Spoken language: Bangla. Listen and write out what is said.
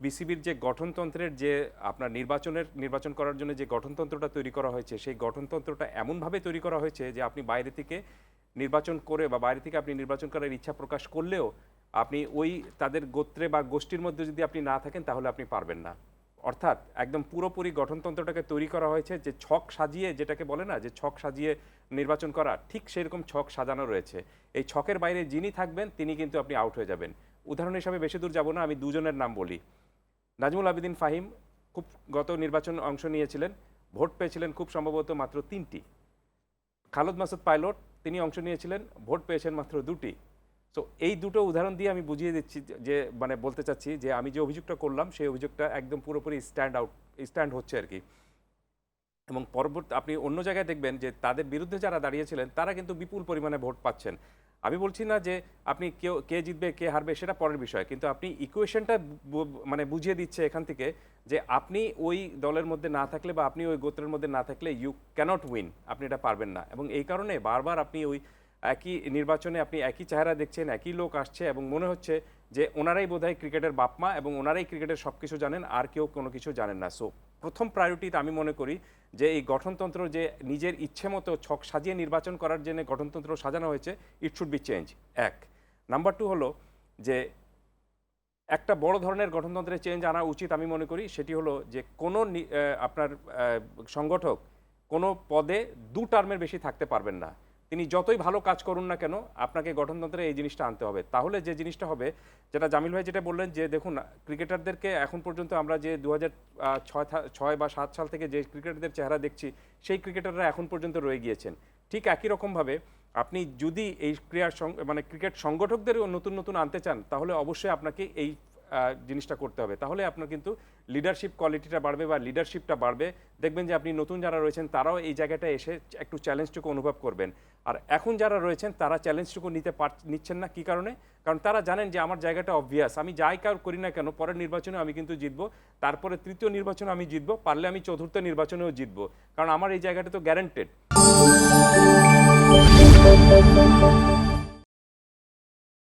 বিসিবির যে গঠনতন্ত্রের যে আপনার নির্বাচনের, নির্বাচন করার জন্য যে গঠনতন্ত্রটা তৈরি করা হয়েছে, সেই গঠনতন্ত্রটা এমনভাবে তৈরি করা হয়েছে যে আপনি বাইরে থেকে নির্বাচন করে বা বাইরে থেকে আপনি নির্বাচন করার ইচ্ছা প্রকাশ করলেও আপনি ওই তাদের গোত্রে বা গোষ্ঠীর মধ্যে যদি আপনি না থাকেন, তাহলে আপনি পারবেন না। অর্থাৎ একদম পুরোপুরি গঠনতন্ত্রটাকে তৈরি করা হয়েছে যে ছক সাজিয়ে, যেটাকে বলে না যে ছক সাজিয়ে নির্বাচন করা, ঠিক সেরকম ছক সাজানো রয়েছে। এই ছকের বাইরে যিনি থাকবেন, তিনি কিন্তু আপনি আউট হয়ে যাবেন। উদাহরণ হিসাবে বেশি দূর যাব না, আমি দুজনের নাম বলি। নাজমুল আবেদিন ফাহিম খুব গত নির্বাচন অংশ নিয়েছিলেন, ভোট পেয়েছিলেন খুব সম্ভবত মাত্র তিনটি। খালদ মাসুদ পাইলট, তিনি অংশ নিয়েছিলেন, ভোট পেয়েছেন মাত্র দুটি। সো এই দুটো উদাহরণ দিয়ে আমি বুঝিয়ে দিচ্ছি যে মানে বলতে চাচ্ছি যে, আমি যে অভিযোগটা করলাম, সেই অভিযোগটা একদম পুরোপুরি স্ট্যান্ড আউট স্ট্যান্ড হচ্ছে আর কি। এবং পরবর্তী, আপনি অন্য জায়গায় দেখবেন যে তাদের বিরুদ্ধে যারা দাঁড়িয়েছিলেন, তারা কিন্তু বিপুল পরিমাণে ভোট পাচ্ছেন। আমি বলছি না যে আপনি কেউ, কে জিতবে, কে হারবে, সেটা পরের বিষয়। কিন্তু আপনি ইকুয়েশনটা মানে বুঝিয়ে দিচ্ছে এখান থেকে যে আপনি ওই দলের মধ্যে না থাকলে বা আপনি ওই গোত্রের মধ্যে না থাকলে ইউ ক্যানট উইন আপনি এটা পারবেন না। এবং এই কারণে বারবার আপনি ওই একই নির্বাচনে আপনি একই চেহারা দেখছেন, একই লোক আসছে এবং মনে হচ্ছে যে ওনারাই বোধহয় ক্রিকেটের বাপমা এবং ওনারাই ক্রিকেটের সব কিছু জানেন, আর কেউ কোনো কিছু জানেন না। সো প্রথম প্রায়োরিটিতে আমি মনে করি যে এই গঠনতন্ত্র যে নিজের ইচ্ছে মতো ছক সাজিয়ে নির্বাচন করার জন্য গঠনতন্ত্র সাজানো হয়েছে ইট শুড বি চেঞ্জ এক। নাম্বার টু হলো যে একটা বড় ধরনের গঠনতন্ত্রের চেঞ্জ আনা উচিত আমি মনে করি, সেটি হলো যে কোনো আপনার সংগঠক কোনো পদে দু টার্মের বেশি থাকতে পারবেন না। তিনি যতই ভালো কাজ করুন না কেন, আপনাকে গঠনতন্ত্রে এই জিনিসটা আনতে হবে। তাহলে যে জিনিসটা হবে, যেটা জামিল ভাই যেটা বললেন যে, দেখুন, ক্রিকেটারদেরকে এখন পর্যন্ত আমরা যে দু ছয় বা সাত সাল থেকে যে ক্রিকেটারদের চেহারা দেখছি, সেই ক্রিকেটাররা এখন পর্যন্ত রয়ে গিয়েছেন। ঠিক একই রকমভাবে আপনি যদি এই ক্রীড়ার মানে ক্রিকেট সংগঠকদেরও নতুন নতুন আনতে চান, তাহলে অবশ্যই আপনাকে এই জিনিসটা করতে হবে। তাহলে আপনার কিন্তু লিডারশিপ কোয়ালিটিটা বাড়বে বা লিডারশিপটা বাড়বে। দেখবেন যে আপনি নতুন যারা রয়েছেন, তারাও এই জায়গাটা এসে একটু চ্যালেঞ্জটুকু অনুভব করবেন। আর এখন যারা রয়েছেন, তারা চ্যালেঞ্জটুকু নিতে পার, নিচ্ছেন না। কী কারণে? কারণ তারা জানেন যে আমার জায়গাটা অবভিয়াস আমি যাই কার করি না কেন, পরের নির্বাচনে আমি কিন্তু জিতবো। তারপরে তৃতীয় নির্বাচনে আমি জিতবো। পারলে আমি চতুর্থ নির্বাচনেও জিতবো। কারণ আমার এই জায়গাটা তো গ্যারান্টেড